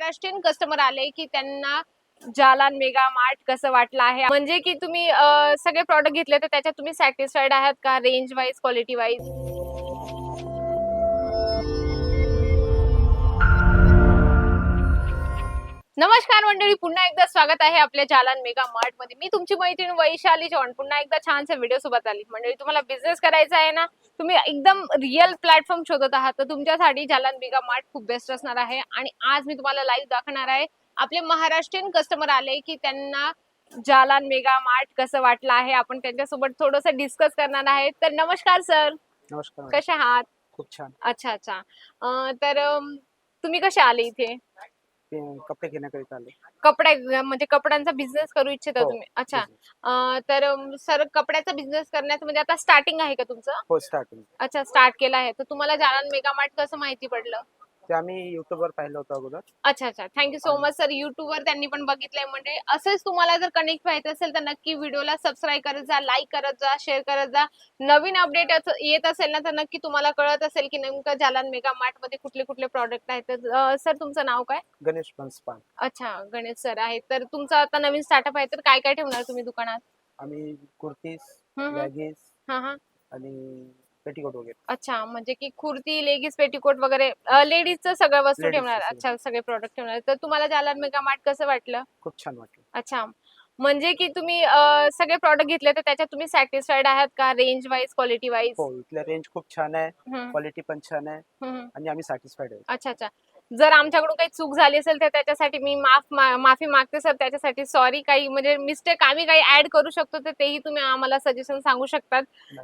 Maharashtrian customer आले की त्यांना जालान मेगा मार्ट कसं वाटलं आहे? म्हणजे की तुम्ही सगळे प्रॉडक्ट घेतले तर त्याच्यात तुम्ही सॅटिस्फाईड आहात का रेंज वाईज क्वालिटी वाईज नमस्कार मंडळी पुन्हा एकदा स्वागत आहे आपल्या जालान मेगा मार्टमध्ये. मी तुमची मैत्रीण वैशाली चव्हाण. पुन्हा एकदा छानसा व्हिडिओ सोबत आली. मंडळी तुम्हाला बिझनेस करायचा आहे ना तुम्ही एकदम रिअल प्लॅटफॉर्म शोधत आहात. तर तुमच्यासाठी जालान मेगा मार्ट खूप बेस्ट असणार आहे. आणि आज मी तुम्हाला लाईव्ह दाखवणार आहे. आपले महाराष्ट्रीयन कस्टमर आले की त्यांना जालान मेगा मार्ट कसं वाटलं आहे? आपण त्यांच्यासोबत थोडस डिस्कस करणार आहे. तर नमस्कार सर नमस्कार. कसे आहात? खूप छान. अच्छा अच्छा. तर तुम्ही कसे आले इथे? ते कपडे घेण्याकरिता आले. कपडे म्हणजे कपड्यांचा बिझनेस करू इच्छिता हो, तुम्ही? अच्छा. business. अं, तर सर कपड्याचा बिझनेस करण्याचं म्हणजे आता स्टार्टिंग आहे का तुमचं? हो स्टार्टिंग अच्छा स्टार्ट केलं आहे. तर तुम्हाला जालन मेगा मार्ट कसं माहिती पडलं? ते आम्ही युट्यूब वर पाहिलं होतं अगोदर. अच्छा अच्छा. थँक्यू सो मच सर युट्यूबवर त्यांनी पण बघितलंय म्हणजे असंच तुम्हाला जर कनेक्ट व्हायचं असेल तर नक्की व्हिडिओला सबस्क्राईब करत जा लाईक करत जा शेअर करत जा. नवीन अपडेट येत असेल ना तर नक्की तुम्हाला कळत असेल की नेमकं जालन मेगा मार्टमध्ये कुठले कुठले प्रॉडक्ट आहेत. तर सर तुमचं नाव काय? गणेश बनस्पान. अच्छा गणेश सर आहे. तर तुमचं आता नवीन स्टार्टअप आहे तर काय काय ठेवणार तुम्ही दुकानात? आम्ही कुर्तीज हम्म, हम्म. बॅगीज हा हा. आणि पेटीकोट वगैरे. अच्छा म्हणजे की कुर्ती लेगीज पेटीकोट वगैरे लेडीजचं सगळं वस्तू Ladies चं ठेवणार सगळं. अच्छा सगळे प्रोडक्ट ठेवणार. तर तुम्हाला जालन मेगा मार्ट कसं वाटलं? खूप छान वाटलं. अच्छा म्हणजे की तुम्ही अं, सगळे प्रॉडक्ट घेतले तर त्याच्यात तुम्ही सॅटिस्फाईड आहात का रेंज वाईज क्वालिटी वाईज हो इथलं रेंज खूप छान आहे. क्वालिटी पण छान आहे. आणि आम्ही सॅटिस्फाईड आहे अच्छा अच्छा. जर आमच्याकडून काही चूक झाली असेल तर त्याच्यासाठी मी माफ माफी मागते सर. त्याच्यासाठी सॉरी काही म्हणजे मिस्टेक आम्ही काही ऍड करू शकतो तर तेही तुम्ही आम्हाला सजेशन सांगू शकतात.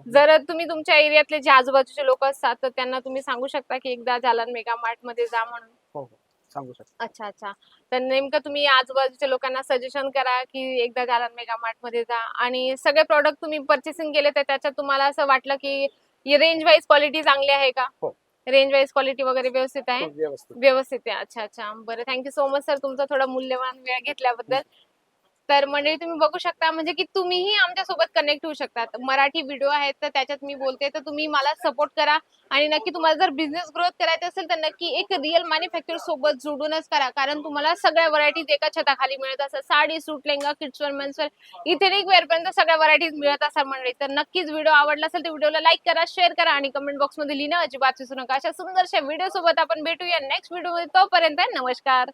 जर तुम्ही तुमच्या एरियातले जे आजूबाजूचे लोक असतात तर त्यांना तुम्ही सांगू शकता की एकदा जालन मेगा मार्टमध्ये जा म्हणून. हो हो. सांगू शकतो. अच्छा अच्छा. तर नेमकं तुम्ही आजूबाजूच्या लोकांना सजेशन करा की एकदा जालन मेगा मार्टमध्ये जा. आणि सगळे प्रॉडक्ट तुम्ही परचेसिंग केले तर त्याच्यात तुम्हाला असं वाटलं की रेंज वाईज क्वालिटी चांगली आहे का? हो. रेंज वाईज क्वालिटी वगैरे व्यवस्थित आहे? व्यवस्थित. व्यवस्थित आहे. अच्छा अच्छा. बरं थँक्यू सो मच सर. तुमचा थोडा मूल्यवान वेळ घेतल्याबद्दल. तर मंडळी तुम्ही बघू शकता म्हणजे की तुम्हीही आमच्यासोबत कनेक्ट होऊ शकतात. मराठी व्हिडिओ आहेत तर त्याच्यात मी बोलते. तर तुम्ही मला सपोर्ट करा आणि नक्की तुम्हाला जर बिझनेस ग्रोथ करायचा असेल तर नक्की एक रिअल मॅन्युफॅक्चर सोबत जोडूनच करा. कारण तुम्हाला सगळ्या व्हरायटीज एका छताखाली मिळत असतात. साडी सूट लेंगा किड्सवर मेन्सवर इथेनिक एक पर्यंत सगळ्या व्हरायटीज मिळत असतात मंडळी. तर नक्कीच व्हिडिओ आवडला असेल तर व्हिडिओला लाईक करा शेअर करा आणि कमेंट बॉक्समध्ये लिहिणं. अजिबात विसरू नका. अशा सुंदरशा व्हिडिओ सोबत आपण भेटूया नेक्स्ट व्हिडिओ तोपर्यंत नमस्कार.